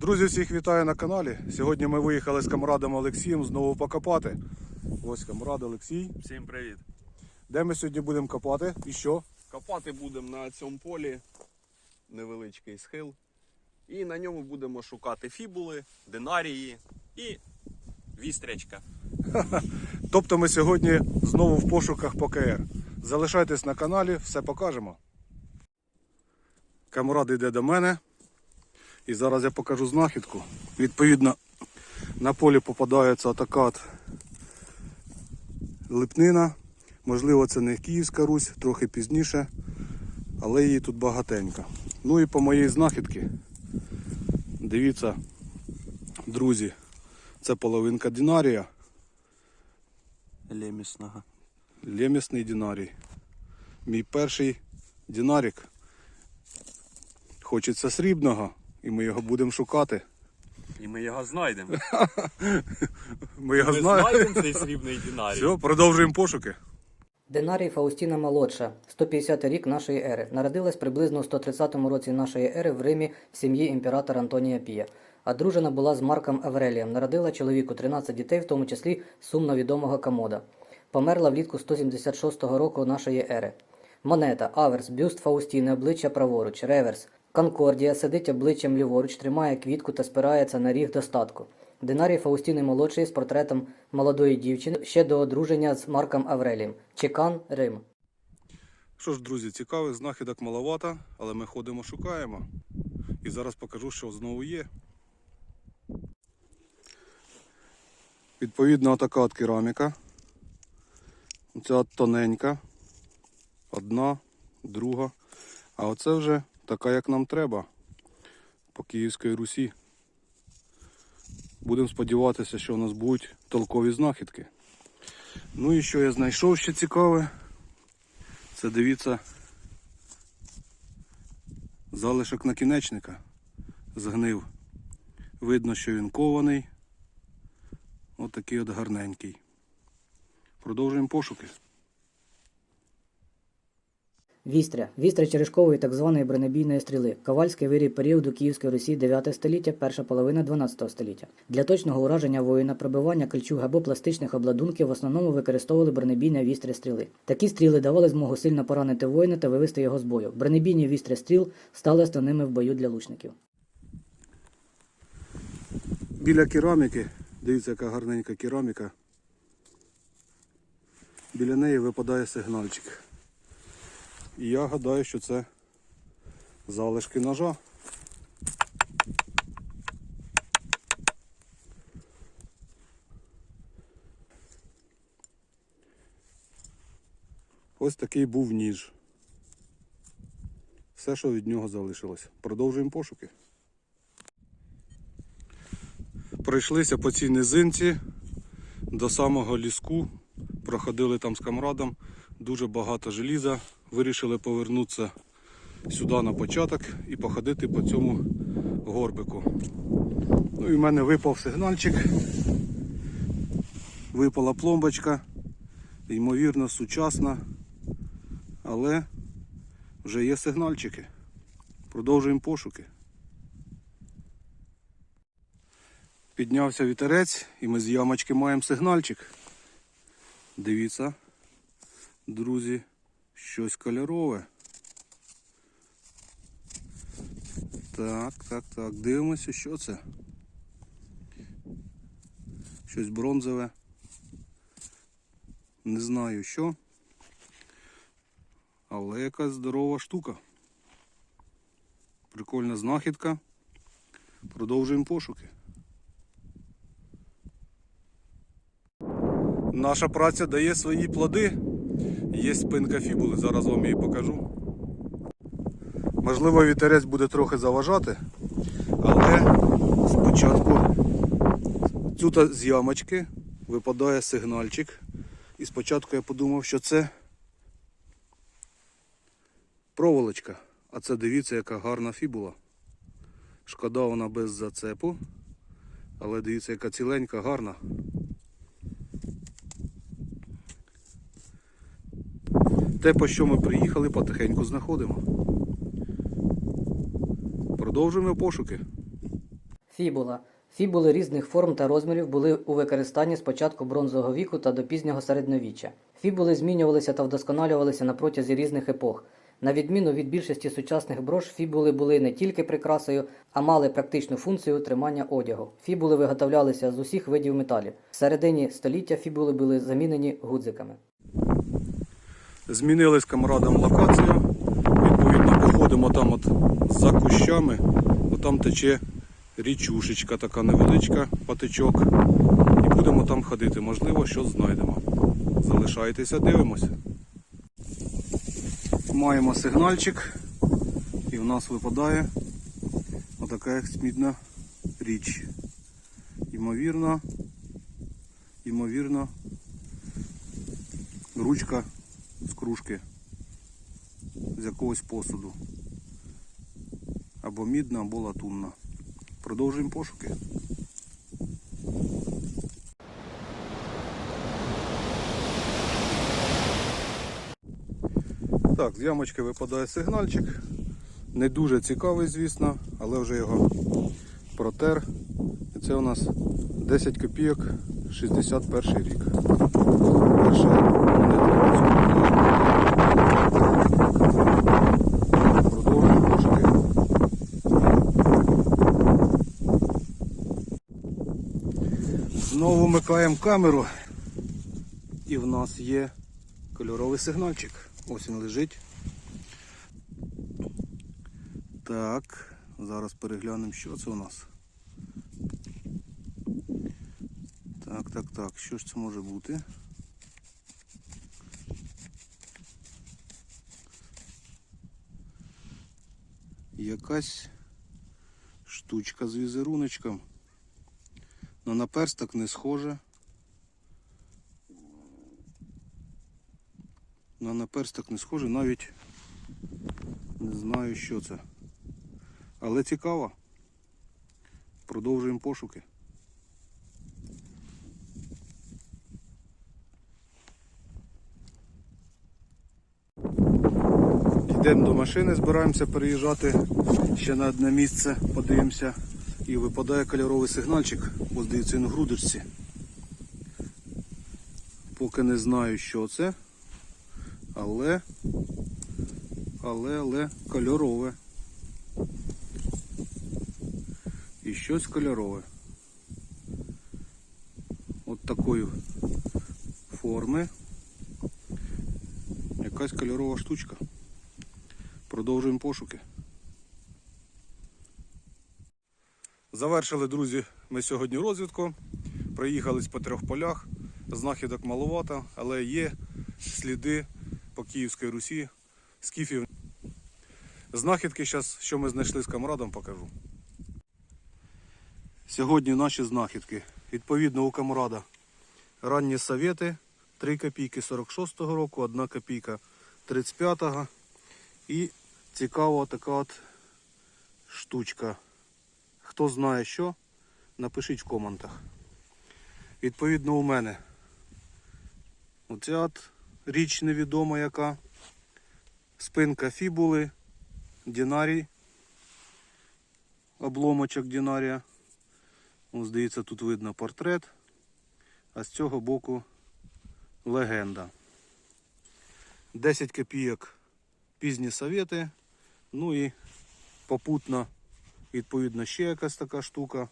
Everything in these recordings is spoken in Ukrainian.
Друзі, всіх вітаю на каналі. Сьогодні ми виїхали з камрадом Олексієм знову покопати. Ось камрад Олексій. Всім привіт! Де ми сьогодні будемо копати? І що? Копати будемо на цьому полі невеличкий схил. І на ньому будемо шукати фібули, динарії і вістрячка. Тобто ми сьогодні знову в пошуках ПКР. Залишайтесь на каналі, все покажемо. Камрад йде до мене. І зараз я покажу знахідку. Відповідно, на полі попадається така от липнина. Можливо, це не Київська Русь, трохи пізніше, але її тут багатенько. Ну і по моїй знахідці, дивіться, друзі, це половинка динарія. Лемісного. Лемісний динарій. Мій перший динарік. Хочеться срібного, і ми його будемо шукати. І ми його знайдемо. Ми його Ми знаємо. знайдемо цей срібний динарій. Все, продовжуємо пошуки. Динарій Фаустіна молодша, 150 рік нашої ери. Народилась приблизно у 130 році нашої ери в Римі в сім'ї імператора Антонія Пія. Одружена була з Марком Аврелієм. Народила чоловіку 13 дітей, в тому числі сумно відомого Камода. Померла влітку 176 року нашої ери. Монета, аверс, бюст Фаустіни, обличчя праворуч, реверс. Конкордія сидить обличчям ліворуч, тримає квітку та спирається на ріг достатку. Динарій Фаустіни молодшої з портретом молодої дівчини ще до одруження з Марком Аврелієм. Чекан, Рим. Що ж, друзі, цікавих знахідок маловато, але ми ходимо, шукаємо. І зараз покажу, що знову є. Відповідно, така от кераміка. От тоненька. Одна, друга. А оце вже така, як нам треба. По Київській Русі. Будемо сподіватися, що у нас будуть толкові знахідки. Ну і що я знайшов ще цікаве. Це дивіться залишок накінечника згнив. Видно, що він кований. Ось такий от гарненький. Продовжуємо пошуки. Вістря. Вістря черешкової так званої бронебійної стріли. Ковальський вирій періоду Київської Русі 9 століття, перша половина 12 століття. Для точного ураження воїна, пробивання кольчуг або пластичних обладунків в основному використовували бронебійне вістря стріли. Такі стріли давали змогу сильно поранити воїна та вивести його з бою. Бронебійні вістря стріл стали основними в бою для лучників. Біля кераміки, дивіться, яка гарненька кераміка. Біля неї випадає сигнальчик. І я гадаю, що це залишки ножа. Ось такий був ніж. Все, що від нього залишилось. Продовжуємо пошуки. Пройшлися по цій низинці до самого ліску. Проходили там з камрадом. Дуже багато желіза. Вирішили повернутися сюди на початок і походити по цьому горбику. Ну і в мене випав сигнальчик. Випала пломбочка. Ймовірно, сучасна. Але вже є сигнальчики. Продовжуємо пошуки. Піднявся вітерець і ми з ямочки маємо сигнальчик. Дивіться, друзі, щось кольорове. Так, так, так, дивимося, що це. Щось бронзове. Не знаю що. Але якась здорова штука. Прикольна знахідка. Продовжуємо пошуки. Наша праця дає свої плоди. Є спинка фібули, зараз вам її покажу. Можливо, вітерець буде трохи заважати, але спочатку тут з ямочки випадає сигнальчик. І спочатку я подумав, що це проволочка. А це дивіться, яка гарна фібула. Шкода вона без зацепу. Але дивіться, яка ціленька, гарна. Те, по що ми приїхали, потихеньку знаходимо. Продовжуємо пошуки. Фібула. Фібули різних форм та розмірів були у використанні з початку бронзового віку та до пізнього середньовіччя. Фібули змінювалися та вдосконалювалися на протязі різних епох. На відміну від більшості сучасних брош, фібули були не тільки прикрасою, а мали практичну функцію тримання одягу. Фібули виготовлялися з усіх видів металів. В середині століття фібули були замінені гудзиками. Змінили з камрадом локацію. Відповідно, походимо там от за кущами. Отам тече річушечка така невеличка, патичок. І будемо там ходити. Можливо, що знайдемо. Залишайтеся, дивимося. Маємо сигнальчик, і в нас випадає отака як смітна річ. Ймовірно, ймовірно, ручка з кружки, з якогось посуду. Або мідна, або латунна. Продовжуємо пошуки. Так, з ямочки випадає сигнальчик. Не дуже цікавий, звісно, але вже його протер. І це у нас 10 копійок 61 рік. Перша. Продовжуємо пошуки. Знову вмикаємо камеру. І в нас є кольоровий сигнальчик. Ось він лежить. Так, зараз переглянемо, що це у нас. Так, так, так, що ж це може бути? Якась штучка з візеруночком. Но на персток не схоже. На наперсток не схоже, навіть не знаю, що це. Але цікаво. Продовжуємо пошуки. Йдемо до машини, збираємося переїжджати ще на одне місце, подивимося. І випадає кольоровий сигнальчик, ось дивіться він в грудочці. Поки не знаю, що це, але, але, але кольорове. І щось кольорове. От такої форми. Якась кольорова штучка. Продовжуємо пошуки. Завершили, друзі, ми сьогодні розвідку. Проїхались по трьох полях. Знахідок маловато, але є сліди по Київській Русі, скіфів. Знахідки зараз, що ми знайшли з камрадом, покажу. Сьогодні наші знахідки. Відповідно у камрада ранні совєти 3 копійки 46-го року, 1 копійка 35-го. І цікава така от штучка. Хто знає що, напишіть в коментах. Відповідно у мене оця от річ невідома яка. Спинка фібули, дінарій, обломочок дінарія. Ось здається, тут видно портрет, а з цього боку легенда. 10 копійок пізні совєти, ну і попутно Відповідно, ще якась така штука.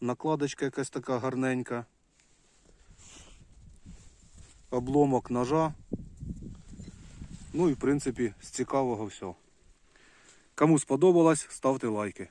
Накладочка якась така гарненька. Обломок ножа. Ну і в принципі з цікавого все. Кому сподобалось, ставте лайки.